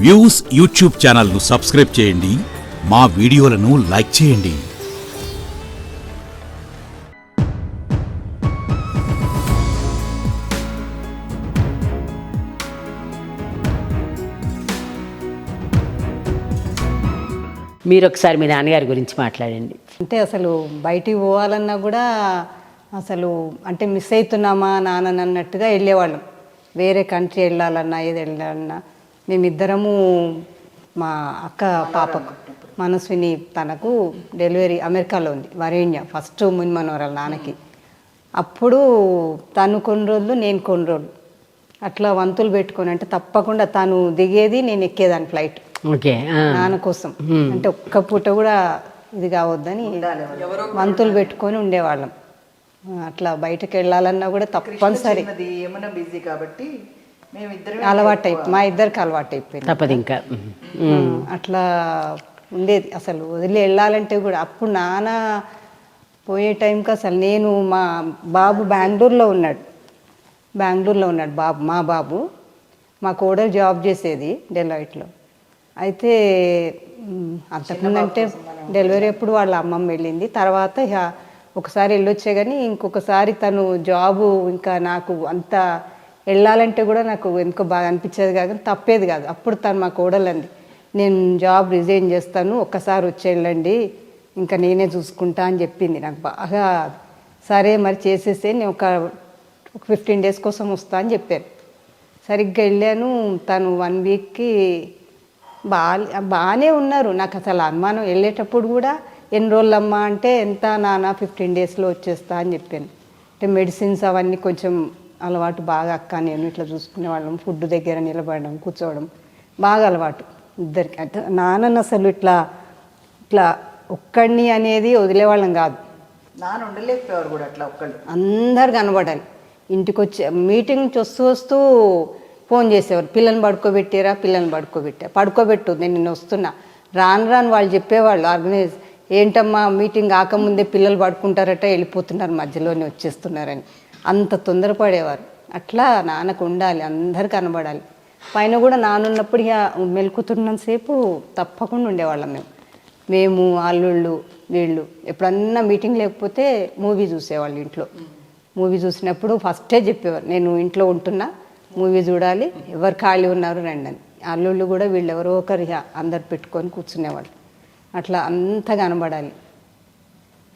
Views YouTube ఛానల్ను subscribe చేయండి. మా వీడియోలను లైక్ చేయండి. మీరు ఒకసారి మీ నాన్నగారి గురించి మాట్లాడండి. అంటే అసలు బయటికి పోవాలన్నా కూడా అసలు అంటే మిస్ అవుతున్నామా నాన్న అన్నట్టుగా వెళ్ళేవాళ్ళం. వేరే కంట్రీ వెళ్ళాలన్నా ఏది వెళ్ళాలన్నా. మేమిద్దరము మా అక్క పాపకు మనస్విని తనకు డెలివరీ అమెరికాలో ఉంది వరేణ్య ఫస్ట్ మున్మనోరాల నాన్నకి. అప్పుడు తను కొన్ని రోజులు నేను కొన్ని రోజులు. అట్లా వంతులు పెట్టుకొని అంటే తప్పకుండా తను దిగేది నేను ఎక్కేదాన్ని ఫ్లైట్. ఓకే. నాన్న కోసం. అంటే ఒక్క పూట కూడా ఇది కావద్దని వంతులు పెట్టుకొని ఉండేవాళ్ళం. అట్లా బయటకు వెళ్ళాలన్నా కూడా తప్పనిసరి. అది ఏమన్నా బిజీ కాబట్టి అలవాటు అయిపో మా ఇద్దరికి అలవాటు అయిపోయింది తప్పదు ఇంకా. అట్లా ఉండేది. అసలు వదిలి వెళ్ళాలంటే కూడా అప్పుడు నాన్న పోయే టైంకి అసలు నేను మా బాబు బెంగళూరులో ఉన్నాడు. బెంగళూరులో ఉన్నాడు బాబు మా బాబు. మా కోడలు జాబ్ చేసేది డెలాయిట్లో. అయితే అంతకుముందు అంటే డెలివరీ అప్పుడు వాళ్ళ అమ్మమ్మ వెళ్ళింది. తర్వాత ఇక ఒకసారి వెళ్ళొచ్చే కానీ ఇంకొకసారి తను జాబు ఇంకా నాకు అంత వెళ్ళాలంటే కూడా నాకు ఎందుకో బాగా అనిపించేది కాదు తప్పేది కాదు. అప్పుడు తను మా కోడలంది నేను జాబ్ రిజైన్ చేస్తాను ఒక్కసారి వచ్చి వెళ్ళండి ఇంకా నేనే చూసుకుంటా అని చెప్పింది. నాకు బాగా సరే మరి చేసేస్తే నేను ఒక ఫిఫ్టీన్ డేస్ కోసం వస్తా అని చెప్పాను సరిగ్గా వెళ్ళాను. తను వన్ వీక్కి బా బాగానే ఉన్నారు. నాకు అసలు అనుమానం వెళ్ళేటప్పుడు కూడా ఎన్ని రోజులు అమ్మా అంటే ఎంత నాన్న ఫిఫ్టీన్ డేస్లో వచ్చేస్తా అని చెప్పాను. అంటే మెడిసిన్స్ అవన్నీ కొంచెం అలవాటు బాగా అక్క నేను ఇట్లా చూసుకునే వాళ్ళం ఫుడ్ దగ్గర నిలబడడం కూర్చోవడం బాగా అలవాటు ఇద్దరికి. అంటే నాన్నని అసలు ఇట్లా ఇట్లా ఒక్కడిని అనేది వదిలేవాళ్ళం కాదు. నాన్న ఉండలేకపోయారు కూడా అట్లా ఒక్కళ్ళు. అందరు కనబడాలి. ఇంటికి వచ్చి మీటింగ్ నుంచి వస్తూ వస్తూ ఫోన్ చేసేవారు. పిల్లల్ని పడుకోబెట్టారా పిల్లల్ని పడుకోబెట్టా. పడుకోబెట్టు నేను నిన్న వస్తున్నా. రాను రాను వాళ్ళు చెప్పేవాళ్ళు ఆర్గనైజ్ ఏంటమ్మా మీటింగ్ కాకముందే పిల్లలు పడుకుంటారట వెళ్ళిపోతున్నారు మధ్యలోనే వచ్చేస్తున్నారని. అంత తొందరపడేవారు. అట్లా నాన్నకు ఉండాలి అందరు కనబడాలి. పైన కూడా నానున్నప్పుడు ఇక మెలుకుతున్నంతసేపు తప్పకుండా ఉండేవాళ్ళం మేము. మేము అల్లుళ్ళు వీళ్ళు ఎప్పుడన్నా మీటింగ్ లేకపోతే మూవీ చూసేవాళ్ళు ఇంట్లో. మూవీ చూసినప్పుడు ఫస్టే చెప్పేవారు నేను ఇంట్లో ఉంటున్నా మూవీ చూడాలి ఎవరు ఖాళీ ఉన్నారు రండి అని. అల్లుళ్ళు కూడా వీళ్ళు ఎవరో ఒకరు అందరు పెట్టుకొని కూర్చునేవాళ్ళు. అట్లా అంతా కనబడాలి.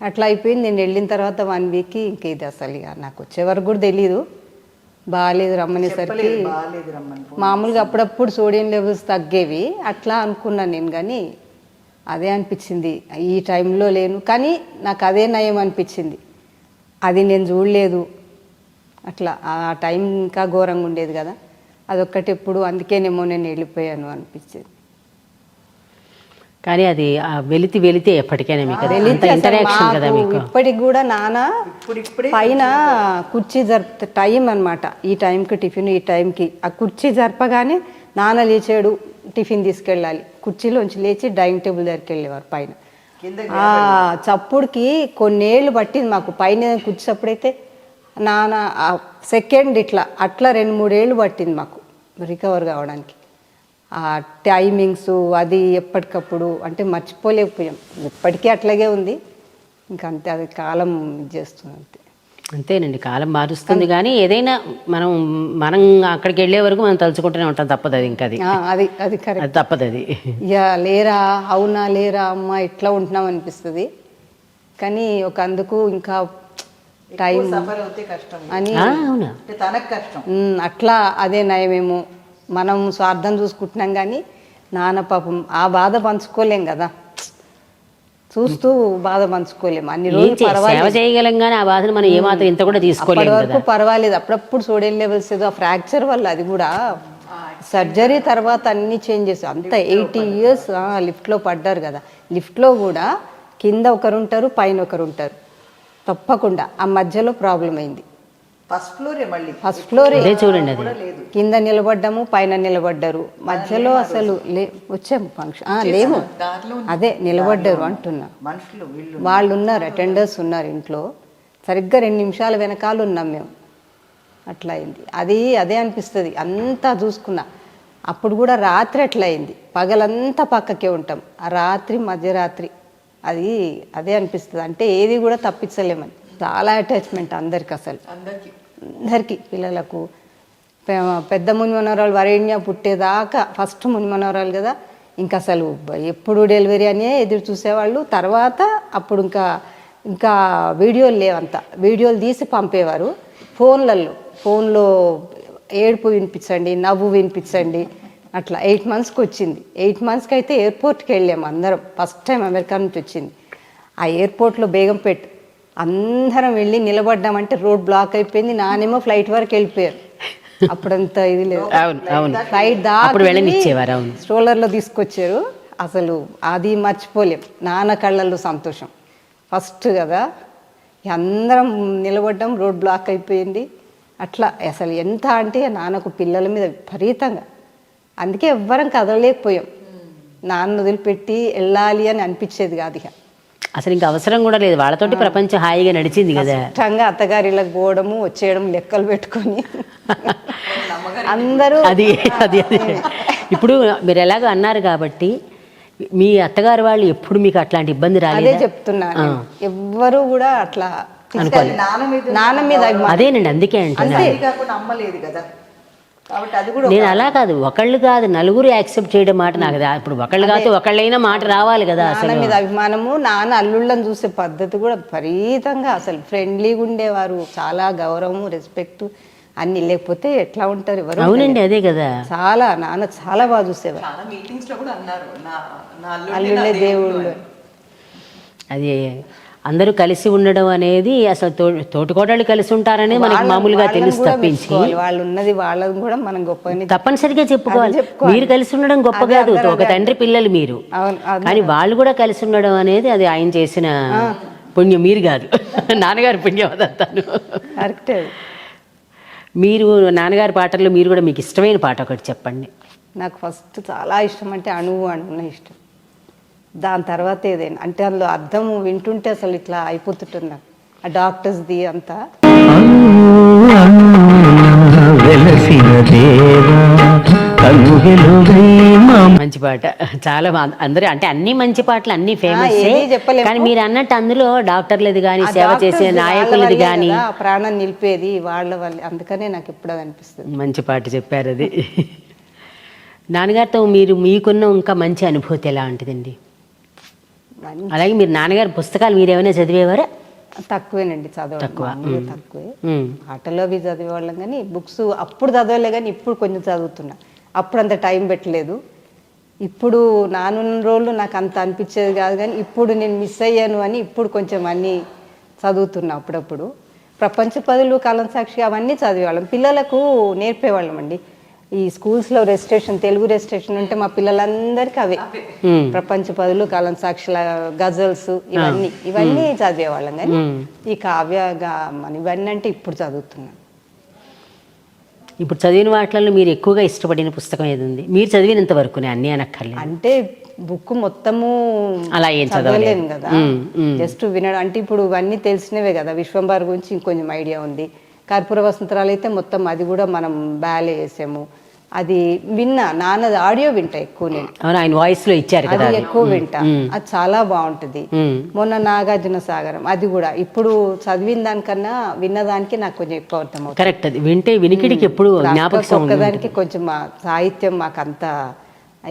అట్లా అయిపోయింది. నేను వెళ్ళిన తర్వాత వన్ వీక్కి ఇంక ఇది అసలు ఇక నాకు వచ్చే వరకు కూడా తెలీదు. బాగాలేదు రమ్మనేసరికి. మామూలుగా అప్పుడప్పుడు సోడియం లెవెల్స్ తగ్గేవి. అట్లా అనుకున్నాను నేను కానీ అదే అనిపించింది. ఈ టైంలో లేను. కానీ నాకు అదే నయం అనిపించింది. అది నేను చూడలేదు. అట్లా ఆ టైం ఇంకా ఘోరంగా ఉండేది కదా. అదొక్కటి ఎప్పుడు అందుకేనేమో నేను వెళ్ళిపోయాను అనిపించింది. కానీ అది వెలితి వెలితే ఎప్పటికైనా మీకు ఇంటరాక్షన్ కదా మాకు. ఇప్పటికి కూడా నాన్న పైన కుర్చీ జరుపుతా టైం అన్నమాట. ఈ టైంకి టిఫిన్ ఈ టైంకి. ఆ కుర్చీ జరపగానే నాన్న లేచాడు టిఫిన్ తీసుకెళ్ళాలి. కుర్చీలోంచి లేచి డైనింగ్ టేబుల్ దగ్గరికి వెళ్ళేవారు పైన. చప్పుడుకి కొన్నేళ్ళు పట్టింది మాకు. పైన కూర్చోప్పుడైతే నాన్న సెకండ్ ఇట్లా అట్లా రెండు మూడేళ్ళు పట్టింది మాకు. రికవర్ కావడానికి. ఆ టైమింగ్స్ అది ఎప్పటికప్పుడు అంటే మర్చిపోలేకపోయాం. ఇప్పటికీ అట్లాగే ఉంది. ఇంకా అంతే అది కాలం చేస్తుంది అంతే. అంతేనండి కాలం మారుస్తుంది కానీ ఏదైనా మనం మనం అక్కడికి వెళ్ళే వరకు మనం తలుచుకుంటూనే ఉంటాం తప్పదు అది ఇంకా అది. ఆ, అది అది కరెక్ట్. అది తప్పదు అది. ఇక లేరా అవునా లేరా అమ్మ ఇట్లా ఉంటున్నాం అనిపిస్తుంది. కానీ ఒక అందుకు ఇంకా టైం సఫర్ అవుతే కష్టం. అని అవునా? తనకు కష్టం. అట్లా అదే నయమేమో. మనం స్వార్థం చూసుకుంటున్నాం కానీ నాన్న పాపం ఆ బాధ పంచుకోలేం కదా. చూస్తూ బాధ పంచుకోలేం. అన్ని రోజులు సేవ పర్వాలేదు. చేయగలం కానీ ఆ బాధను మనం ఏమాత్రం ఇంత కూడా వరకు పర్వాలేదు. అప్పుడప్పుడు సోడియం లెవెల్స్ ఏదో ఫ్రాక్చర్ వల్ల అది కూడా సర్జరీ తర్వాత అన్ని చేంజెస్. అంత ఎయిటీ ఇయర్స్ లిఫ్ట్లో పడ్డారు కదా. లిఫ్ట్లో కూడా కింద ఒకరు ఉంటారు పైన ఒకరు ఉంటారు తప్పకుండా. ఆ మధ్యలో ప్రాబ్లం అయింది. ఫస్ట్ ఫ్లోరే మళ్ళీ. First floor. అదే చూడండి అది. కింద నిలబడ్డాము పైన నిలబడ్డారు. మధ్యలో అసలు లే వచ్చాము ఫంక్షన్. ఆ, లేము అదే నిలబడ్డారు అంటున్నా. మనుషులు వీళ్ళు వాళ్ళు ఉన్నారు అటెండర్స్ ఉన్నారు ఇంట్లో. సరిగ్గా రెండు నిమిషాల వెనకాల ఉన్నాం మేము. అట్లా అయింది. అది అదే అనిపిస్తుంది. అంతా చూసుకున్నా. అప్పుడు కూడా రాత్రి అట్లా అయింది. పగలంతా పక్కకే ఉంటాం. ఆ రాత్రి మధ్యరాత్రి. అది అదే అనిపిస్తుంది. అంటే ఏది కూడా తప్పించలేమని. చాలా అటాచ్మెంట్ అందరికి అసలు. అందరికి. అందరికీ పిల్లలకు. పెద్ద ముని మనవరాలు వరేణ్య పుట్టేదాకా ఫస్ట్ ముని మనవరాలు కదా. ఇంకా అసలు ఎప్పుడు డెలివరీ అనే ఎదురు చూసేవాళ్ళు. తర్వాత అప్పుడు ఇంకా ఇంకా వీడియోలు లేవంత. వీడియోలు తీసి పంపేవారు. ఫోన్లలో ఫోన్లో ఏడుపు వినిపించండి నవ్వు వినిపించండి. అట్లా ఎయిట్ మంత్స్కి వచ్చింది. ఎయిట్ మంత్స్కి అయితే ఎయిర్పోర్ట్కి వెళ్ళాము అందరం. ఫస్ట్ టైం అమెరికా నుంచి వచ్చింది. ఆ ఎయిర్పోర్ట్లో బేగంపేట్ అందరం వెళ్ళి నిలబడ్డామంటే రోడ్ బ్లాక్ అయిపోయింది. నానేమో ఫ్లైట్ వరకు వెళ్ళిపోయారు. అప్పుడంతా ఇది లేదు. అవును అవును. ఫ్లైట్ అప్పుడు వెళ్ళనిచ్చేవారు, అవును. స్ట్రోలర్లో తీసుకొచ్చారు. అసలు అది మర్చిపోలేం. నాన్న కళ్ళల్లో సంతోషం. ఫస్ట్ కదా అందరం నిలబడ్డం రోడ్ బ్లాక్ అయిపోయింది. అట్లా అసలు ఎంత అంటే నాన్నకు పిల్లల మీద విపరీతంగా. అందుకే ఎవ్వరం కదలలేకపోయాం. నాన్న వదిలిపెట్టి వెళ్ళాలి అని అనిపించేది కాదు ఇక. అసలు ఇంకా అవసరం కూడా లేదు. వాళ్ళతోటి ప్రపంచం హాయిగా నడిచింది కదా. ఇష్టంగా అత్తగారిళ్ళకి పోవడము వచ్చేయడం లెక్కలు పెట్టుకొని. అందరూ అది అది అది. ఇప్పుడు మీరు ఎలాగో అన్నారు కాబట్టి మీ అత్తగారు వాళ్ళు ఎప్పుడు మీకు అట్లాంటి ఇబ్బంది అదే రాలేదు? చెప్తున్నాను ఎవ్వరు కూడా అట్లా అనుకోలేదు. నాన్న మీద అభిమానం. అదేనండి అందుకే అంటున్నా. అది కాకుండా అమ్మలేదు కదా. నేను అలా కాదు ఒకళ్ళు కాదు నలుగురు యాక్సెప్ట్ చేయడం మాట నాకు ఇప్పుడు ఒకళ్ళు కాదు ఒకళ్ళైనా మాట రావాలి కదా అసలు. మీద అభిమానము నాన్న అల్లుళ్ళని చూసే పద్ధతి కూడా విపరీతంగా అసలు ఫ్రెండ్లీగా ఉండేవారు చాలా గౌరవము రెస్పెక్ట్ అన్ని. లేకపోతే ఎట్లా ఉంటారు ఎవరు అవునండి అదే కదా. చాలా నాన్న చాలా బాగా చూసేవారు. చాలా మీటింగ్స్లో కూడా అన్నారు నా నా అల్లుళ్ళే దేవుళ్ళు అది. అందరూ కలిసి ఉండడం అనేది అసలు తో తోటికోడళ్ళు కలిసి ఉంటారనేది మనకి మామూలుగా తెలుసు తప్పించి. వాళ్ళు ఉన్నది వాళ్ళని కూడా మనం గొప్పని తప్పనిసరిగా చెప్పుకోవాలి. మీరు కలిసి ఉండడం గొప్ప కాదు. ఒక తండ్రి పిల్లలు మీరు. కానీ వాళ్ళు కూడా కలిసి ఉండడం అనేది అది ఆయన చేసిన పుణ్యం. మీరు కాదు. నాన్నగారి పుణ్యం అదంతాను కరెక్టే. మీరు నాన్నగారి పాటల్లో మీరు కూడా మీకు ఇష్టమైన పాట ఒకటి చెప్పండి. నాకు ఫస్ట్ చాలా ఇష్టం అంటే అణువు అణువున ఇష్టం. దాని తర్వాత ఏదైనా అంటే అందులో అర్థం వింటుంటే అసలు ఇట్లా అయిపోతుంటుంది నాకు. ఆ డాక్టర్స్ది అంతా. మంచి పాట. చాలా అందరూ అంటే అన్ని మంచి పాటలు అన్ని ఫేమస్. కానీ మీరు అన్నట్టు అందులో డాక్టర్లది కానీ సేవ చేసే నాయకులది కానీ ప్రాణం నిలిపేది వాళ్ళ వల్ల. అందుకనే నాకు ఎప్పుడు అది అనిపిస్తుంది. మంచి పాట చెప్పారు అది నాన్నగారితో మీరు మీకున్న ఇంకా మంచి అనుభూతి ఎలా ఉంటుందండి? మంచి- అలాగే మీరు నాన్నగారి పుస్తకాలు మీరు ఏమైనా చదివేవారా? తక్కువేనండి చదవడం. తక్కువ, తక్కువే. ఆటలో అవి చదివేవాళ్ళం కానీ బుక్స్ అప్పుడు చదవలే కానీ ఇప్పుడు కొంచెం చదువుతున్నా. అప్పుడు అంత టైం పెట్టలేదు. ఇప్పుడు నానున్న రోజులు నాకు అంత అనిపించేది కాదు కానీ ఇప్పుడు నేను మిస్ అయ్యాను అని ఇప్పుడు కొంచెం అన్నీ చదువుతున్నా అప్పుడప్పుడు. ప్రపంచ పదులు కాలం సాక్షి అవన్నీ చదివేవాళ్ళం. పిల్లలకు నేర్పేవాళ్ళం అండి ఈ స్కూల్స్లో రెజిస్ట్రేషన్ తెలుగు రెజిస్ట్రేషన్ ఉంటే మా పిల్లలందరికీ అవే. ప్రపంచ పదులు కాలం సాక్షుల గజల్స్ ఇవన్నీ. ఇవన్నీ చదివేవాళ్ళం కానీ. ఈ కావ్య గా- మన ఇవన్నీ అంటే ఇప్పుడు చదువుతున్నాను ఇప్పుడు చదివిన వాటిల్లో మీరు ఎక్కువగా ఇష్టపడిన పుస్తకం ఏది ఉంది? మీరు చదివినంత వరకు అన్నీ అనక్కర్లేదు. అంటే బుక్ మొత్తము అలా ఏం చదవలేదు. కదా. జస్ట్ వినడం. అంటే ఇప్పుడు ఇవన్నీ తెలిసినవే కదా. విశ్వంబార్ గురించి ఇంకొంచెం ఐడియా ఉంది. కర్పూర వసంతరాలు అయితే మొత్తం అది కూడా మనం బ్యాలే వేసాము అది విన్నా నాన్నది ఆడియో వింటా ఎక్కువ నేను. ఆయన వాయిస్లో ఇచ్చారు అది. ఎక్కువ వింటా. అది చాలా బాగుంటుంది. మొన్న నాగార్జున సాగరం అది కూడా. ఇప్పుడు చదివిన దానికన్నా విన్నదానికి నాకు కొంచెం ఎక్కువ అర్థం అవుతుంది కరెక్ట్ అది. వింటే వినికిడికి ఎప్పుడు ఒక్కదానికి కొంచెం మా సాహిత్యం మాకు అంత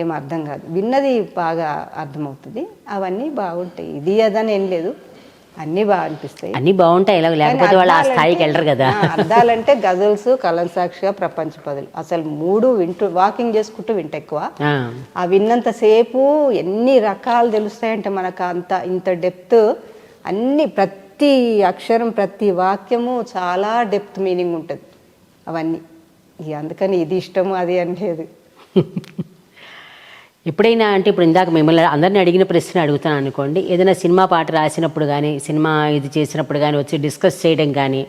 ఏం అర్థం కాదు. విన్నది బాగా అర్థమవుతుంది. అవన్నీ బాగుంటాయి. ఇది అదని ఏం లేదు. అన్నీ బాగా అనిపిస్తాయి అన్ని బాగుంటాయి. ఇలా లేకపోతే వాళ్ళు ఆ స్థాయికి వెళ్ళరు కదా. అర్థాలంటే గజల్స్ కలం సాక్షిగా ప్రపంచ పదులు. అసలు మూడు వింటూ వాకింగ్ చేసుకుంటూ వింట ఎక్కువ. ఆ, విన్నంతసేపు ఎన్ని రకాలు తెలుస్తాయంటే మనకు అంత ఇంత డెప్త్. అన్ని ప్రతి అక్షరం ప్రతి వాక్యము చాలా డెప్త్ మీనింగ్ ఉంటుంది. అవన్నీ. అందుకని ఇది ఇష్టము అది అని లేదు. ఎప్పుడైనా అంటే ఇప్పుడు ఇందాక మిమ్మల్ని అందరిని అడిగిన ప్రశ్న అడుగుతాను అనుకోండి. ఏదైనా సినిమా పాట రాసినప్పుడు కానీ సినిమా ఇది చేసినప్పుడు కానీ వచ్చి డిస్కస్ చేయడం కానీ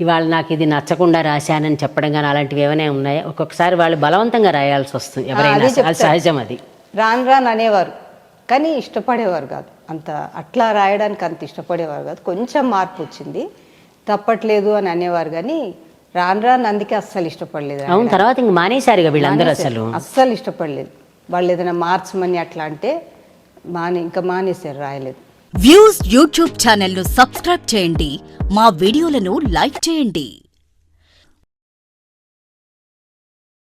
ఇవాళ నాకు ఇది నచ్చకుండా రాశానని చెప్పడం కానీ అలాంటివి ఏమైనా ఉన్నాయా? ఒక్కొక్కసారి వాళ్ళు బలవంతంగా రాయాల్సి వస్తుంది. ఎవరైనా. సహజం అది. రాను రాను అనేవారు. కానీ ఇష్టపడేవారు కాదు. అంత అట్లా రాయడానికి అంత ఇష్టపడేవారు కాదు. కొంచెం మార్పు వచ్చింది. తప్పట్లేదు అని అనేవారు కానీ రాను రాను అందుకే అస్సలు ఇష్టపడలేదు అవును తర్వాత ఇంక మానేశారు వీళ్ళందరూ అసలు. అస్సలు ఇష్టపడలేదు. వాళ్ళు ఏదైనా మార్చమని అట్లా అంటే మానే ఇంకా మానేశారు రాయలేదు. వ్యూస్ యూట్యూబ్ ఛానల్ను సబ్స్క్రైబ్ చేయండి మా వీడియోలను లైక్ చేయండి.